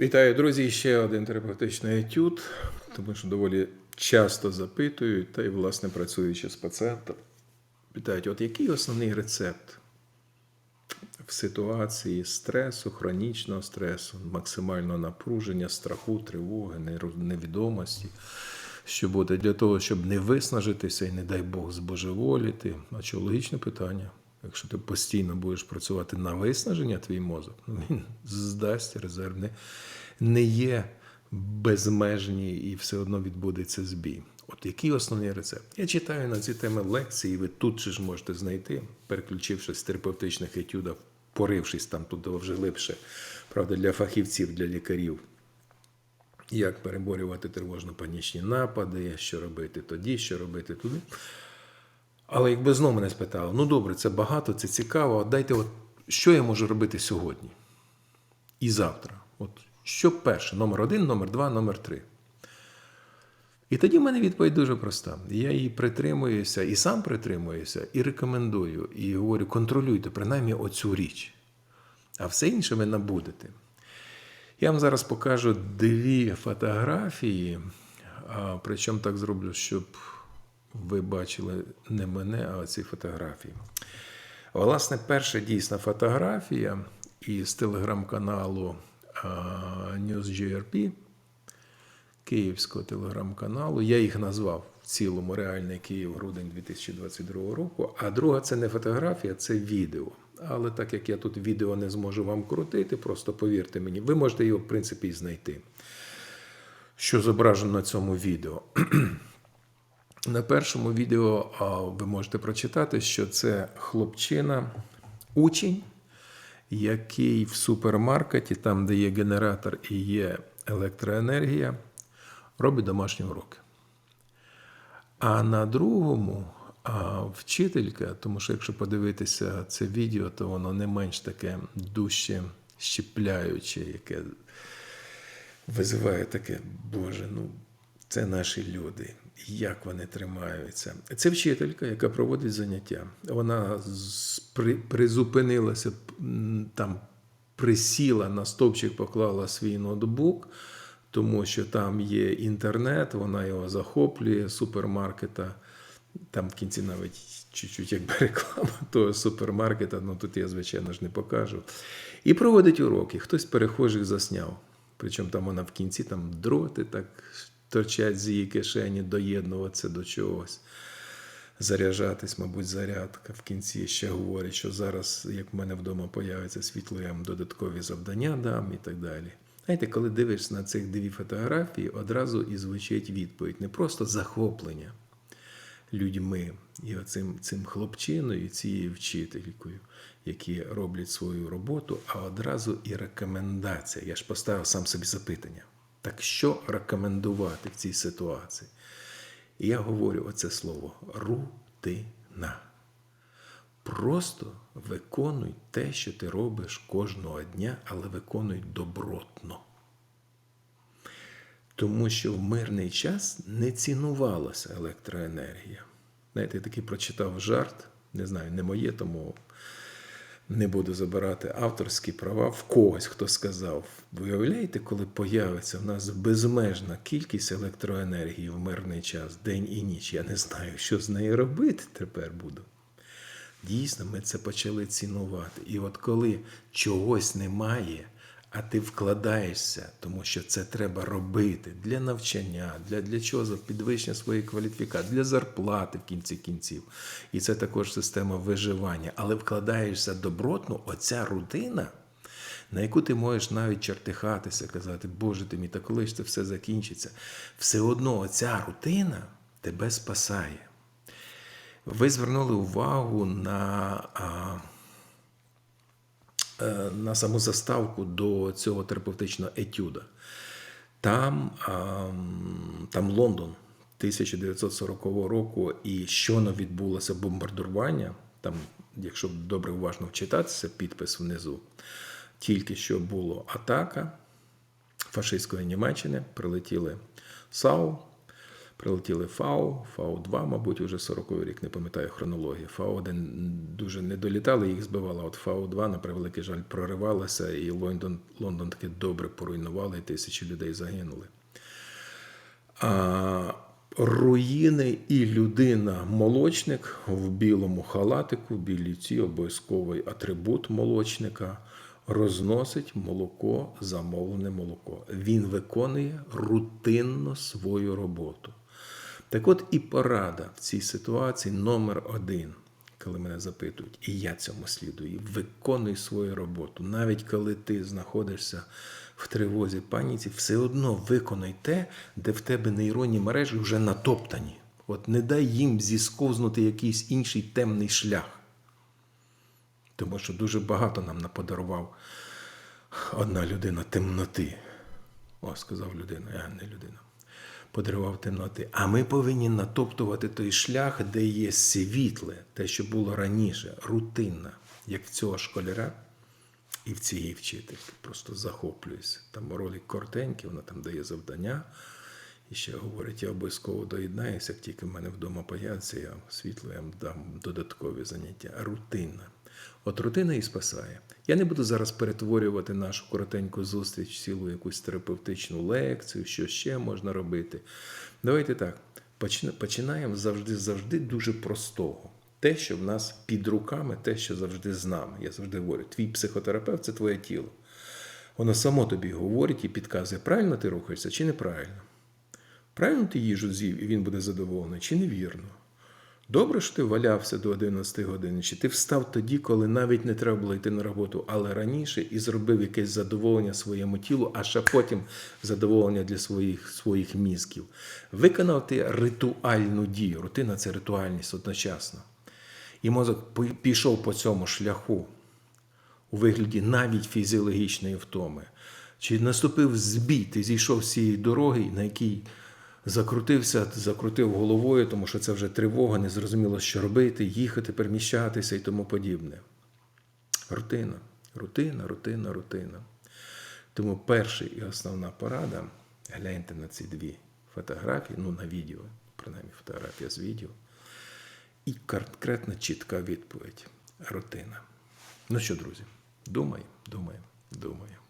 Вітаю, друзі! Ще один терапевтичний етюд, тому що доволі часто запитують, та й, власне, працюючи з пацієнтом, питають, от який основний рецепт в ситуації стресу, хронічного стресу, максимального напруження, страху, тривоги, невідомості, що буде для того, щоб не виснажитися і, не дай Бог, збожеволіти. А що логічне питання? Якщо ти постійно будеш працювати на виснаження, твій мозок, ну, він здасть резерв. Не, не є безмежні і все одно відбудеться збій. От який основний рецепт? Я читаю на ці теми лекції, ви тут ж можете знайти, переключившись з терапевтичних етюдів, порившись там туди вже глибше, правда, для фахівців, для лікарів. Як переборювати тривожно-панічні напади, що робити тоді, що робити туди. Але якби знову мене спитали, ну добре, це багато, це цікаво. Дайте, от, що я можу робити сьогодні і завтра? От що перше? Номер один, номер два, номер три. І тоді в мене відповідь дуже проста. Я її притримуюся і сам притримуюся, і рекомендую, і говорю, контролюйте принаймні оцю річ. А все інше ви набудете. Я вам зараз покажу дві фотографії, причому так зроблю, щоб ви бачили не мене, а ці фотографії. Власне, перша дійсна фотографія із телеграм-каналу NewsGRP, Київського телеграм-каналу. Я їх назвав в цілому реальний Київ грудень 2022 року. А друга це не фотографія, це відео. Але так як я тут відео не зможу вам крутити, просто повірте мені, ви можете його, в принципі, і знайти. Що зображено на цьому відео. На першому відео ви можете прочитати, що це хлопчина, учень, який в супермаркеті, там, де є генератор і є електроенергія, робить домашні уроки. А на другому вчителька, тому що якщо подивитися це відео, то воно не менш таке дужче щепляюче, яке визиває таке, Боже, ну це наші люди. Як вони тримаються? Це вчителька, яка проводить заняття. Вона при, призупинилася там, присіла на стовпчик, поклала свій ноутбук, тому що там є інтернет, вона його захоплює супермаркета. Там в кінці навіть чуть-чуть якби реклама того супермаркета, ну тут я, звичайно ж, не покажу. І проводить уроки. Хтось перехожих засняв. Причому там вона в кінці там дроти так торчать з її кишені, доєднуватися до чогось, заряджатись, мабуть, зарядка. В кінці ще говорить, що зараз, як в мене вдома появиться світло, я вам додаткові завдання дам і так далі. Знаєте, коли дивишся на цих дві фотографії, одразу і звучить відповідь. Не просто захоплення людьми і оцим цим хлопчиною, і цією вчителькою, які роблять свою роботу, а одразу і рекомендація. Я ж поставив сам собі запитання. Так що рекомендувати в цій ситуації? І я говорю оце слово рутина. Просто виконуй те, що ти робиш кожного дня, але виконуй добротно. Тому що в мирний час не цінувалася електроенергія. Знаєте, я такий прочитав жарт, не знаю, не моє, тому не буду забирати авторські права в когось, хто сказав. Виявляєте, коли появиться в нас безмежна кількість електроенергії в мирний час, день і ніч, я не знаю, що з нею робити тепер буду. Дійсно, ми це почали цінувати. І от коли чогось немає, а ти вкладаєшся, тому що це треба робити для навчання, для, для чого за підвищення своєї кваліфікації, для зарплати в кінці кінців. І це також система виживання. Але вкладаєшся добротно, оця рутина, на яку ти можеш навіть чертихатися, казати, Боже ти мій, та коли ж це все закінчиться, все одно оця рутина тебе спасає. Ви звернули увагу на, а, на саму заставку до цього терапевтичного етюда. Там, там Лондон 1940 року, і щойно відбулося бомбардування. Там, якщо добре уважно вчитатися, підпис внизу. Тільки що була атака фашистської Німеччини, прилетіли САУ, Прилетіли ФАО, ФАО-2, мабуть, уже 40-й рік, не пам'ятаю хронології. ФАО-1 дуже не долітали, їх збивало. От ФАО-2, на превеликий жаль, проривалося, і Лондон, Лондон таки добре поруйнували, і тисячі людей загинули. А руїни і людина молочник в білому халатику, білій ці обов'язковий атрибут молочника. Розносить молоко, замовлене молоко. Він виконує рутинно свою роботу. Так от і порада в цій ситуації номер один, коли мене запитують, і я цьому слідую, виконуй свою роботу. Навіть коли ти знаходишся в тривозі паніці, все одно виконуй те, де в тебе нейронні мережі вже натоптані. От не дай їм зісковзнути якийсь інший темний шлях. Тому що дуже багато нам наподарував одна людина темноти. О, сказав людина, я не людина. Подарував темноти. А ми повинні натоптувати той шлях, де є світле, те, що було раніше, рутинна, як в цього школяра і в цієї вчительки. Просто захоплююся. Там ролик коротенький, вона там дає завдання. І ще говорить, я обов'язково доєднаюся, як тільки в мене вдома появиться, я світло я дам додаткові заняття. Рутина. От рутина і спасає. Я не буду зараз перетворювати нашу коротеньку зустріч цілу якусь терапевтичну лекцію, що ще можна робити. Давайте так. Починаємо завжди завжди дуже простого. Те, що в нас під руками, те, що завжди з нами. Я завжди говорю, твій психотерапевт це твоє тіло. Воно само тобі говорить і підказує, правильно ти рухаєшся чи неправильно. Правильно ти їжу з'їв, і він буде задоволений, чи невірно? Добре, що ти валявся до 11 години, чи ти встав тоді, коли навіть не треба було йти на роботу, але раніше і зробив якесь задоволення своєму тілу, а ще потім задоволення для своїх своїх мізків. Виконав ти ритуальну дію. Рутина це ритуальність одночасно. І мозок пішов по цьому шляху у вигляді навіть фізіологічної втоми. Чи наступив збій, ти зійшов з цієї дороги, на якій закрутився, закрутив головою, тому що це вже тривога, не зрозуміло, що робити, їхати, переміщатися і тому подібне. Рутина, рутина, рутина, рутина. Тому перша і основна порада гляньте на ці дві фотографії, ну на відео, принаймні фотографія з відео. І конкретна чітка відповідь. Рутина. Ну що, друзі, думаємо, думаємо, думаємо.